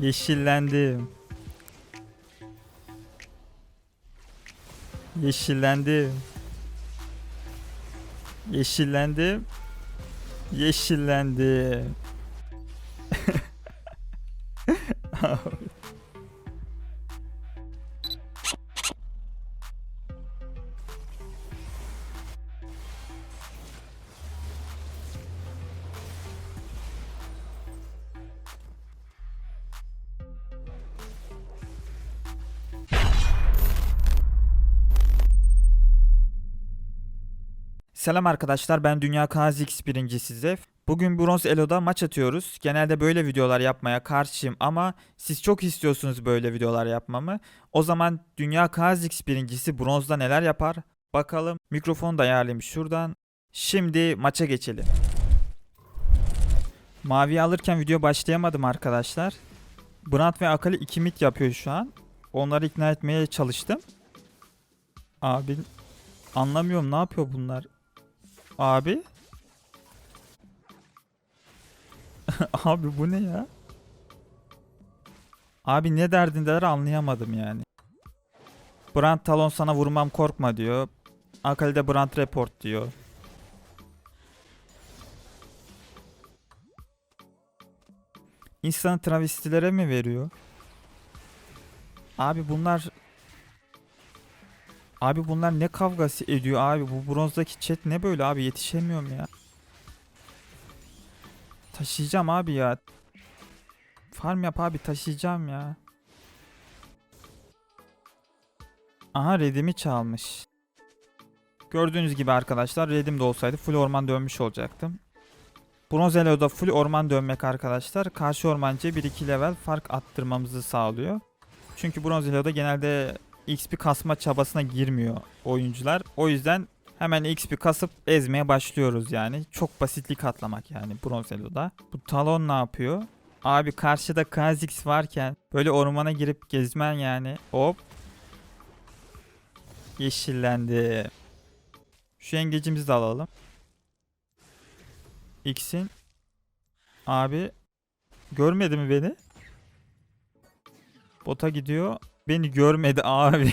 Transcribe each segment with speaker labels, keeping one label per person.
Speaker 1: Yeşillendim. Yeşillendim. Yeşillendim. Yeşillendim. Selam arkadaşlar ben Dünya KZX birincisi Zef. Bugün Bronz Elo'da maç atıyoruz. Genelde böyle videolar yapmaya karşıyım ama siz çok istiyorsunuz böyle videolar yapmamı. O zaman Dünya KZX birincisi Bronz'da neler yapar? Bakalım. Mikrofonu da ayarlayayım şuradan. Şimdi maça geçelim. Mavi alırken video başlayamadım arkadaşlar. Brant ve Akali 2 mid yapıyor şu an. Onları ikna etmeye çalıştım. Abi anlamıyorum ne yapıyor bunlar. Abi. Abi bu ne ya? Abi ne derdindeler anlayamadım yani. Brand Talon sana vurmam korkma diyor. Akali de Brand Report diyor. İnsanı travestilere mi veriyor? Abi bunlar Abi bunlar ne kavgası ediyor abi? Bu bronzdaki chat ne böyle abi? Yetişemiyorum ya. Taşıyacağım abi ya. Farm yap abi taşıyacağım ya. Aha redimi çalmış. Gördüğünüz gibi arkadaşlar redim de olsaydı full orman dönmüş olacaktım. Bronz Elo'da full orman dönmek arkadaşlar karşı ormancıya 1-2 level fark attırmamızı sağlıyor. Çünkü Bronz Elo'da genelde XP kasma çabasına girmiyor oyuncular. O yüzden hemen XP kasıp ezmeye başlıyoruz yani. Çok basitlik atlamak yani Bronz Elo'da. Bu Talon ne yapıyor? Abi karşıda Kha'Zix varken böyle ormana girip gezmen yani. Hop. Yeşillendi. Şu yengecimizi de alalım. X'in. Abi. Görmedi mi beni? Bota gidiyor. Beni görmedi abi.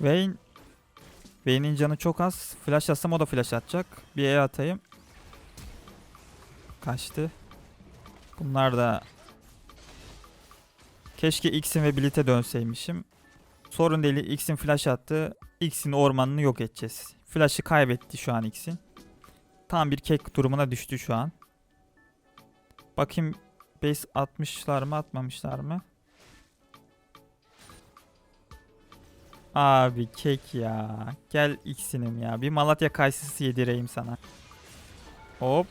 Speaker 1: Vayne. Vayne'in canı çok az. Flash atsam o da flash atacak. Bir E atayım. Kaçtı. Bunlar da Keşke X'in ve Blit'e dönseymişim. Sorun değil. X'in flash attı. X'in ormanını yok edeceğiz. Flash'ı kaybetti şu an X'in. Tam bir kek durumuna düştü şu an. Bakayım base atmışlar mı atmamışlar mı? Abi kek ya. Gel X'inim ya. Bir Malatya kayısısı yedireyim sana. Hop.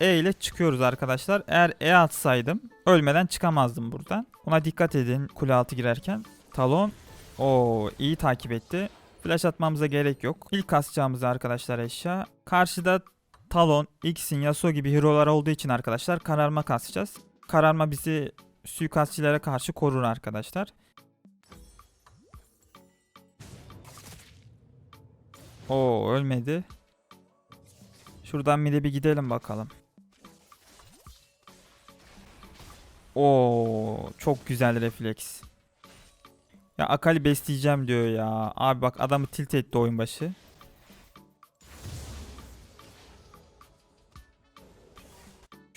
Speaker 1: E ile çıkıyoruz arkadaşlar. Eğer E atsaydım ölmeden çıkamazdım buradan. Ona dikkat edin kule altı girerken. Talon. o iyi takip etti. Flash atmamıza gerek yok. İlk kasacağımız arkadaşlar eşya. Karşıda Talon, X'in, Yasuo gibi hero'lar olduğu için arkadaşlar kararma kasacağız. Kararma bizi suikastçilere karşı korur arkadaşlar. Oo ölmedi. Şuradan bir de bir gidelim bakalım. Oo çok güzel refleks. Ya Akali besleyeceğim diyor ya. Abi bak adamı tilt etti oyun başı.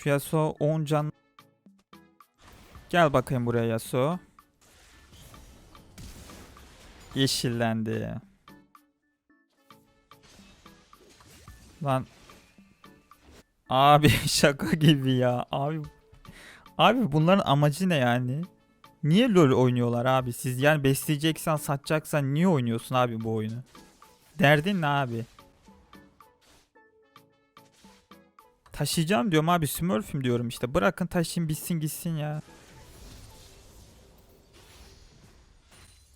Speaker 1: Yasuo 10 can. Gel bakayım buraya Yasuo. Yeşillendi. Lan. Abi şaka gibi ya. Abi Abi bunların amacı ne yani? Niye LoL oynuyorlar abi? Siz yani besleyeceksen, satacaksan niye oynuyorsun abi bu oyunu? Derdin ne abi? Taşıyacağım diyorum abi Smurf'üm diyorum işte. Bırakın taşıyın bitsin gitsin ya.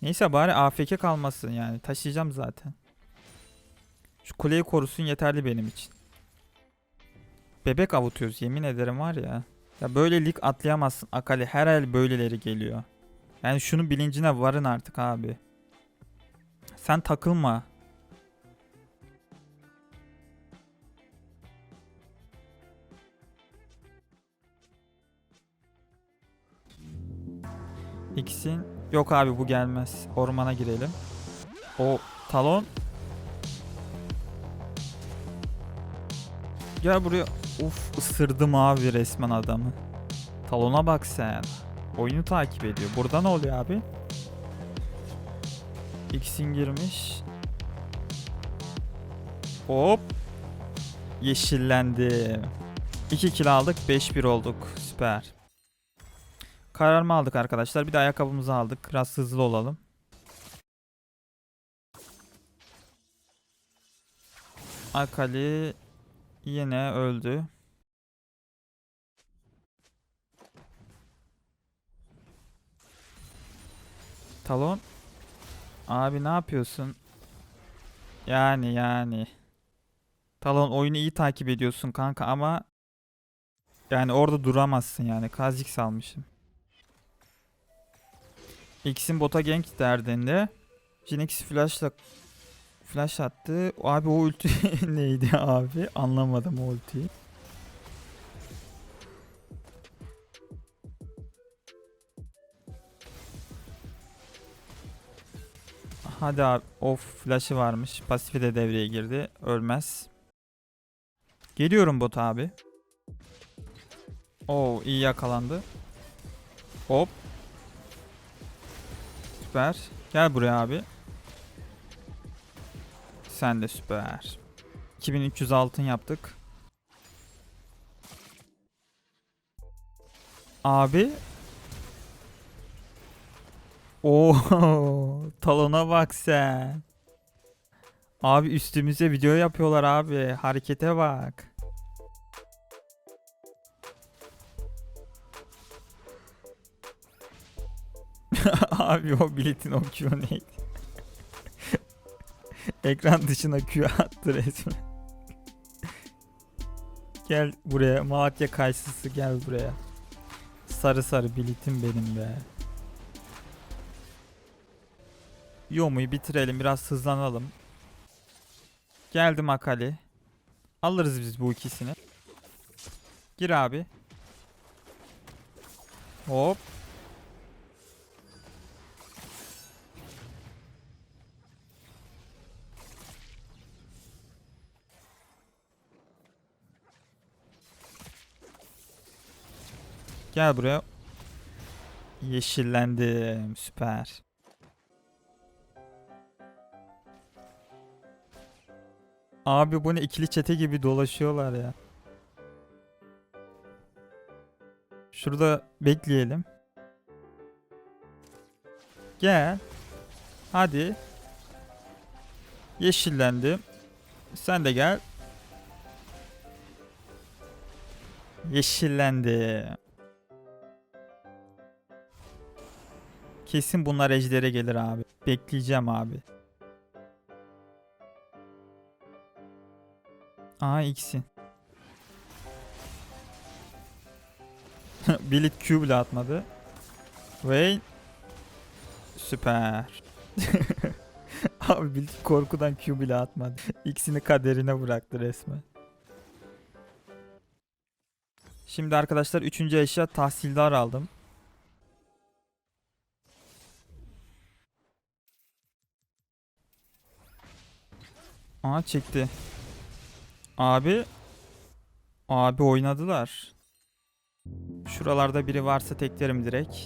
Speaker 1: Neyse bari AFK kalmasın yani. Taşıyacağım zaten. Şu kuleyi korusun yeterli benim için. Bebek avutuyoruz yemin ederim var ya. Ya böyle lig atlayamazsın Akali. Her el böyleleri geliyor. Yani şunun bilincine varın artık abi. Sen takılma. X'in yok abi bu gelmez. Ormana girelim. O talon. Gel buraya. Uf ısırdım abi resmen adamı. Talona bak sen. Oyunu takip ediyor. Burada ne oluyor abi? X'in girmiş. Hop. Yeşillendi. 2 kill aldık. 5-1 olduk. Süper. Kararımı aldık arkadaşlar. Bir de ayakkabımızı aldık. Biraz hızlı olalım. Akali yine öldü. Talon. Abi ne yapıyorsun? Yani yani. Talon oyunu iyi takip ediyorsun kanka ama yani orada duramazsın yani. Kazix almışım. X'in bota gank derdinde. Jinx flashla flash attı. Abi o ulti neydi abi? Anlamadım o ultiyi. Hadi abi. Of flash'ı varmış. Pasifi de devreye girdi. Ölmez. Geliyorum bot abi. Oo iyi yakalandı. Hop. Süper. Gel buraya abi. Sen de süper. 2300 altın yaptık. Abi. Oo, talona bak sen. Abi üstümüze video yapıyorlar abi. Harekete bak. Abi o biletin o Q neydi? Ekran dışına Q attı resmen. gel buraya. Malatya kayısısı gel buraya. Sarı sarı biletim benim be. Yomu'yu bitirelim. Biraz hızlanalım. Geldim Akali. Alırız biz bu ikisini. Gir abi. Hop. Gel buraya. Yeşillendim. Süper. Abi bu ne ikili çete gibi dolaşıyorlar ya. Şurada bekleyelim. Gel. Hadi. Yeşillendi. Sen de gel. Yeşillendi. Kesin bunlar ejdere gelir abi. Bekleyeceğim abi. Aa ikisi. Billit Q bile atmadı. Vayne. Süper. Abi Billit korkudan Q bile atmadı. İkisini kaderine bıraktı resmen. Şimdi arkadaşlar üçüncü eşya tahsildar aldım. Aa çekti. Abi. Abi oynadılar. Şuralarda biri varsa teklerim direkt.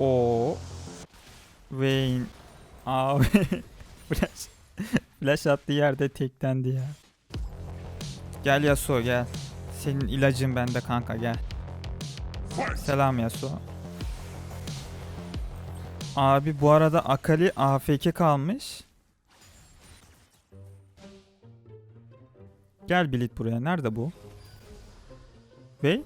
Speaker 1: O Vayne. Abi. Flash. Flash attığı yerde teklendi ya. Gel Yasuo gel. Senin ilacın bende kanka gel. Selam Yasuo. Abi bu arada Akali AFK kalmış. Gel Bilit buraya. Nerede bu? Ve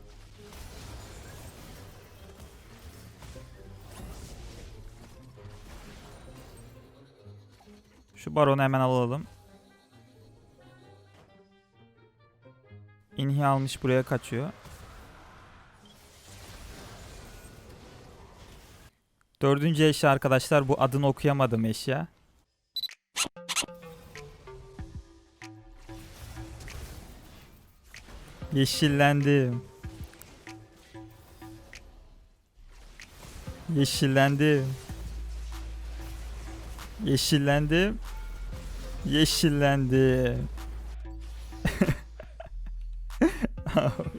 Speaker 1: Şu baronu hemen alalım. İnhi almış buraya kaçıyor. Dördüncü eşya arkadaşlar bu adını okuyamadım eşya. Yeşillendim. Yeşillendim. Yeşillendim. Yeşillendim.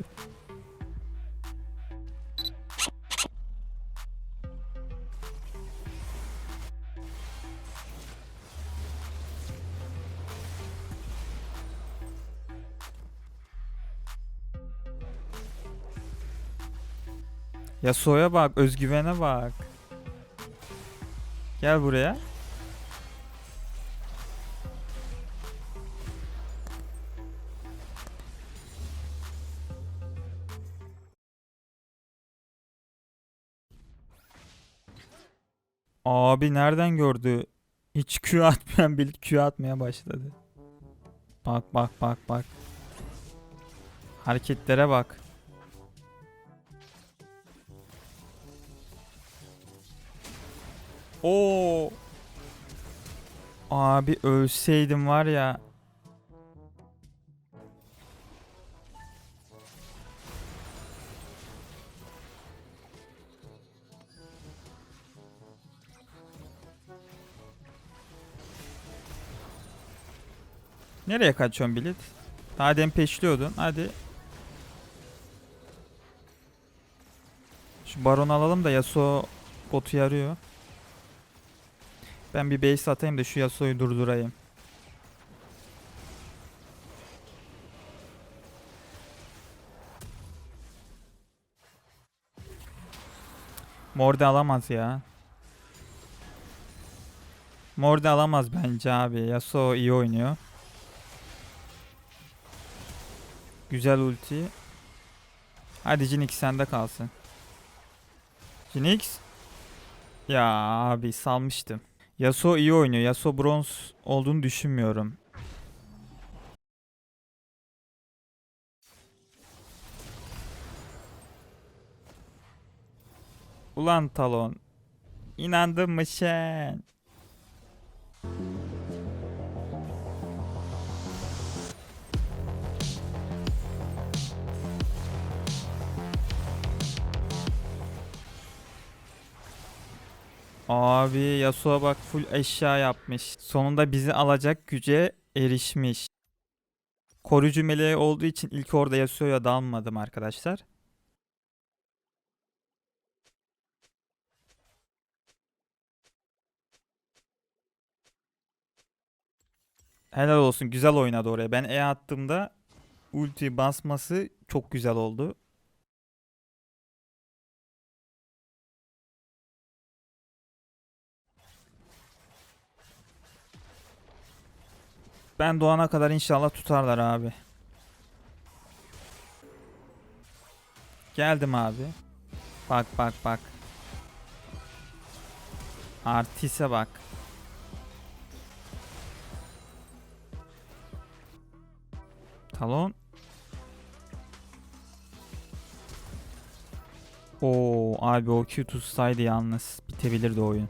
Speaker 1: Yasuo'ya bak, özgüvene bak. Gel buraya. Abi nereden gördü? Hiç Q atmayan bir Q atmaya başladı. Bak bak bak bak. Hareketlere bak. Oo. Abi ölseydim var ya. Nereye kaçıyorsun Bilit? Daha demin peşliyordun. Hadi. Şu baron alalım da Yasuo botu yarıyor. Ben bir base atayım da şu Yasuo'yu durdurayım. Morde alamaz ya. Morde alamaz bence abi. Yasuo iyi oynuyor. Güzel ulti. Hadi Jinx sende kalsın. Jinx. Ya abi salmıştım. Yasuo iyi oynuyor. Yasuo bronz olduğunu düşünmüyorum. Ulan Talon. İnandın mı sen? Abi Yasuo bak full eşya yapmış. Sonunda bizi alacak güce erişmiş. Koruyucu meleği olduğu için ilk orada Yasuo'ya dalmadım arkadaşlar. Helal olsun güzel oynadı oraya. Ben E attığımda ulti basması çok güzel oldu. Ben doğana kadar inşallah tutarlar abi. Geldim abi. Bak bak bak. Artise bak. Talon. Oo abi o Q tutsaydı yalnız bitebilirdi oyun.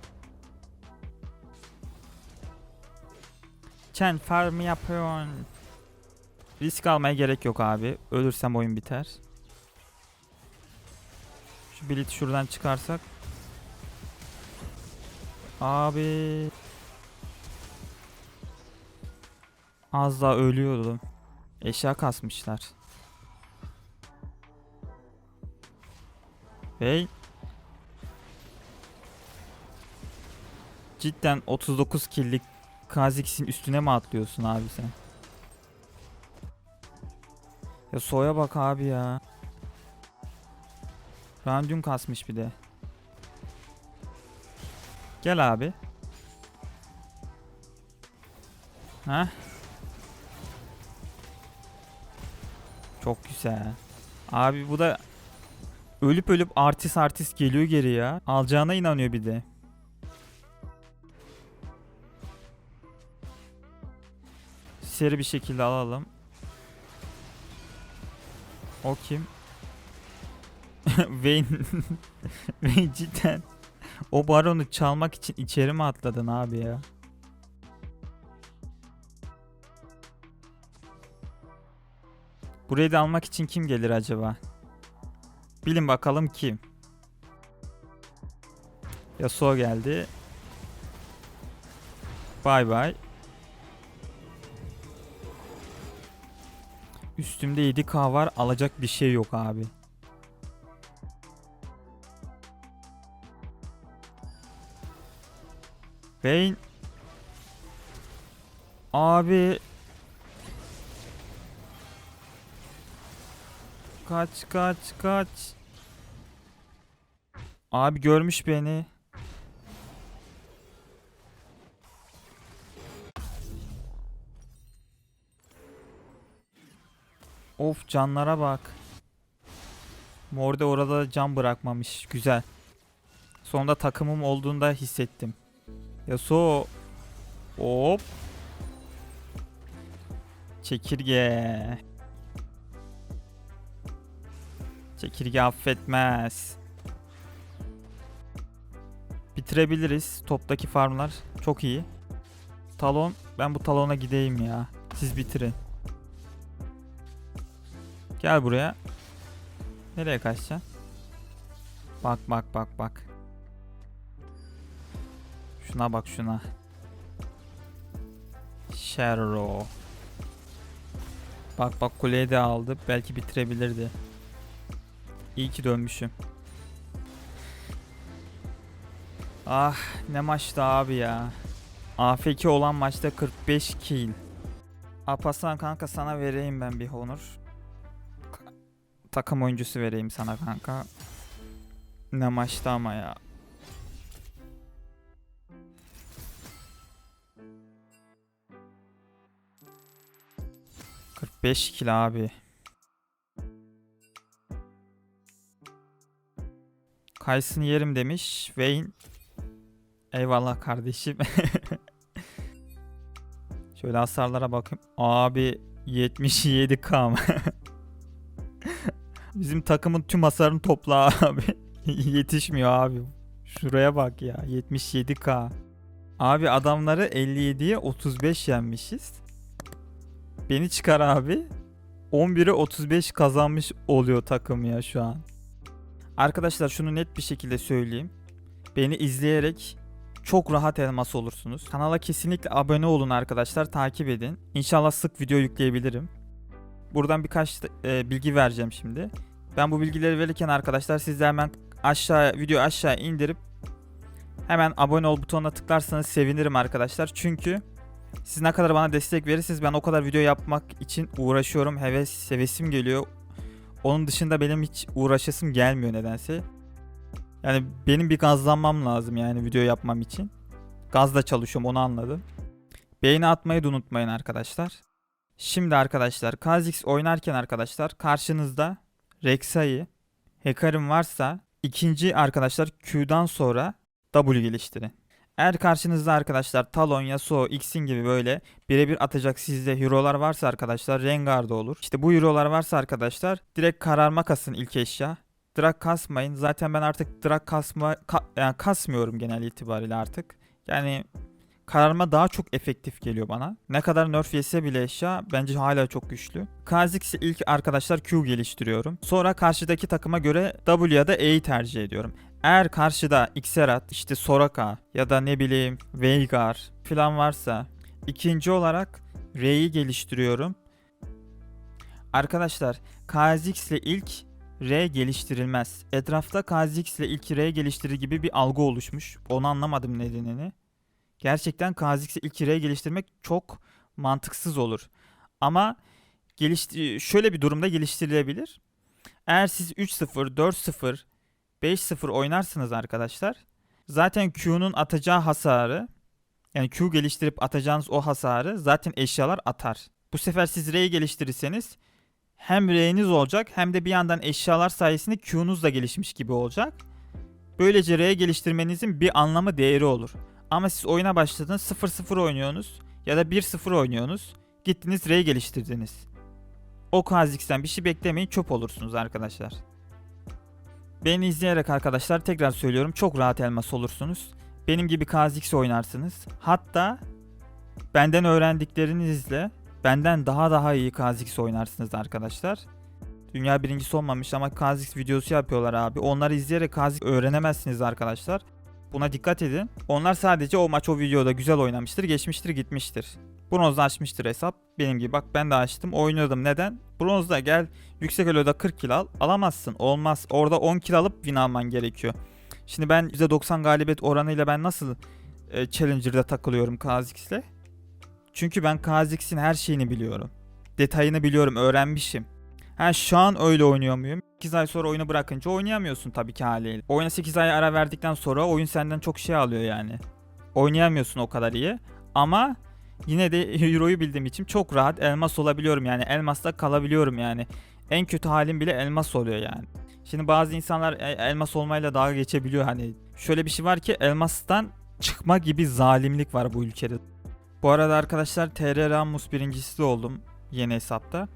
Speaker 1: Chen farm yapıyorsun. Risk almaya gerek yok abi. Ölürsem oyun biter. Şu bilet şuradan çıkarsak. Abi. Az daha ölüyordum. Eşya kasmışlar. Hey. Cidden 39 killik Kha'Zix'in üstüne mi atlıyorsun abi sen? Ya soya bak abi ya. Randyum kasmış bir de. Gel abi. Ha? Çok güzel. Abi bu da ölüp ölüp artist artist geliyor geri ya. Alacağına inanıyor bir de. Seri bir şekilde alalım. O kim? Vayne Vayne cidden o baronu çalmak için içeri mi atladın abi ya? Burayı da almak için kim gelir acaba? Bilin bakalım kim? Yasuo geldi. Bay bay. Üstümde 7k var. Alacak bir şey yok abi. Vayne. Abi. Kaç kaç kaç. Abi görmüş beni. Of canlara bak. Morde orada can bırakmamış. Güzel. Sonunda takımım olduğunda hissettim. Yasuo. Hop. Çekirge. Çekirge affetmez. Bitirebiliriz. Toptaki farmlar çok iyi. Talon. Ben bu talona gideyim ya. Siz bitirin. Gel buraya. Nereye kaçacaksın? Bak bak bak bak. Şuna bak şuna. Sherro. Bak bak kuleyi de aldı. Belki bitirebilirdi. İyi ki dönmüşüm. Ah ne maçtı abi ya. AF2 olan maçta 45 kill. Alparslan kanka sana vereyim ben bir honor. Takım oyuncusu vereyim sana kanka. Ne maçtı ama ya. ...45 kilo abi. Kaysını yerim demiş. Wayne. Eyvallah kardeşim. Şöyle hasarlara bakayım. Abi 77k mı? Bizim takımın tüm hasarını topla abi. Yetişmiyor abi. Şuraya bak ya. 77k. Abi adamları 57'ye 35 yenmişiz. Beni çıkar abi. 11'e 35 kazanmış oluyor takım ya şu an. Arkadaşlar şunu net bir şekilde söyleyeyim. Beni izleyerek çok rahat elmas olursunuz. Kanala kesinlikle abone olun arkadaşlar. Takip edin. İnşallah sık video yükleyebilirim. Buradan birkaç e, bilgi vereceğim şimdi. Ben bu bilgileri verirken arkadaşlar siz de hemen aşağı video aşağı indirip hemen abone ol butonuna tıklarsanız sevinirim arkadaşlar. Çünkü siz ne kadar bana destek verirsiniz ben o kadar video yapmak için uğraşıyorum. Heves hevesim geliyor. Onun dışında benim hiç uğraşasım gelmiyor nedense. Yani benim bir gazlanmam lazım yani video yapmam için. Gazla çalışıyorum onu anladım. Beğeni atmayı da unutmayın arkadaşlar. Şimdi arkadaşlar Kha'Zix oynarken arkadaşlar karşınızda Rek'Sai, Hecarim varsa ikinci arkadaşlar Q'dan sonra W geliştirin. Eğer karşınızda arkadaşlar Talon, Yasuo, X'in gibi böyle birebir atacak sizde hero'lar varsa arkadaşlar Rengar da olur. İşte bu hero'lar varsa arkadaşlar direkt kararma kasın ilk eşya. Drag kasmayın. Zaten ben artık drag kasma ka- yani kasmıyorum genel itibariyle artık. Yani kararma daha çok efektif geliyor bana. Ne kadar nerf yese bile eşya bence hala çok güçlü. Kha'Zix'i ilk arkadaşlar Q geliştiriyorum. Sonra karşıdaki takıma göre W ya da E'yi tercih ediyorum. Eğer karşıda Xerath, işte Soraka ya da ne bileyim Veigar falan varsa ikinci olarak R'yi geliştiriyorum. Arkadaşlar Kha'Zix ile ilk R geliştirilmez. Etrafta Kha'Zix ile ilk R geliştirir gibi bir algı oluşmuş. Onu anlamadım nedenini. Gerçekten Kha'Zix'i ilk R geliştirmek çok mantıksız olur. Ama gelişti şöyle bir durumda geliştirilebilir. Eğer siz 3-0, 4-0, 5-0 oynarsınız arkadaşlar. Zaten Q'nun atacağı hasarı yani Q geliştirip atacağınız o hasarı zaten eşyalar atar. Bu sefer siz R'yi geliştirirseniz hem R'niz olacak hem de bir yandan eşyalar sayesinde Q'nuz da gelişmiş gibi olacak. Böylece R geliştirmenizin bir anlamı değeri olur. Ama siz oyuna başladınız 0-0 oynuyorsunuz ya da 1-0 oynuyorsunuz. Gittiniz R geliştirdiniz. O Kha'Zix'ten bir şey beklemeyin çöp olursunuz arkadaşlar. Beni izleyerek arkadaşlar tekrar söylüyorum çok rahat elmas olursunuz. Benim gibi Kha'Zix oynarsınız. Hatta benden öğrendiklerinizle benden daha daha iyi Kha'Zix oynarsınız arkadaşlar. Dünya birincisi olmamış ama Kha'Zix videosu yapıyorlar abi. Onları izleyerek Kha'Zix öğrenemezsiniz arkadaşlar. Buna dikkat edin. Onlar sadece o maç o videoda güzel oynamıştır, geçmiştir, gitmiştir. Bronzda açmıştır hesap. Benim gibi bak ben de açtım. Oynuyordum. Neden? Bronzda gel yüksek eloda 40 kill al. Alamazsın. Olmaz. Orada 10 kill alıp win alman gerekiyor. Şimdi ben %90 galibiyet oranıyla ben nasıl e, Challenger'da takılıyorum Kha'Zix'le? Çünkü ben Kha'Zix'in her şeyini biliyorum. Detayını biliyorum, öğrenmişim. Ha şu an öyle oynuyor muyum? 8 ay sonra oyunu bırakınca oynayamıyorsun tabii ki haliyle. Oyuna 8 ay ara verdikten sonra oyun senden çok şey alıyor yani. Oynayamıyorsun o kadar iyi. Ama yine de Euro'yu bildiğim için çok rahat elmas olabiliyorum yani. Elmas'ta kalabiliyorum yani. En kötü halim bile elmas oluyor yani. Şimdi bazı insanlar e- elmas olmayla dalga geçebiliyor hani. Şöyle bir şey var ki elmastan çıkma gibi zalimlik var bu ülkede. Bu arada arkadaşlar TR Ramus birincisi de oldum yeni hesapta.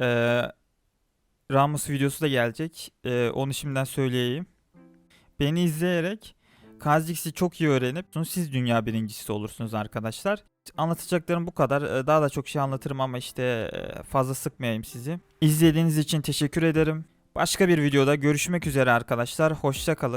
Speaker 1: Ee, Ramus videosu da gelecek. Ee, onu şimdiden söyleyeyim. Beni izleyerek Kha'Zix'i çok iyi öğrenip siz dünya birincisi olursunuz arkadaşlar. Anlatacaklarım bu kadar. Ee, Daha da çok şey anlatırım ama işte e, fazla sıkmayayım sizi. İzlediğiniz için teşekkür ederim. Başka bir videoda görüşmek üzere arkadaşlar. Hoşça kalın.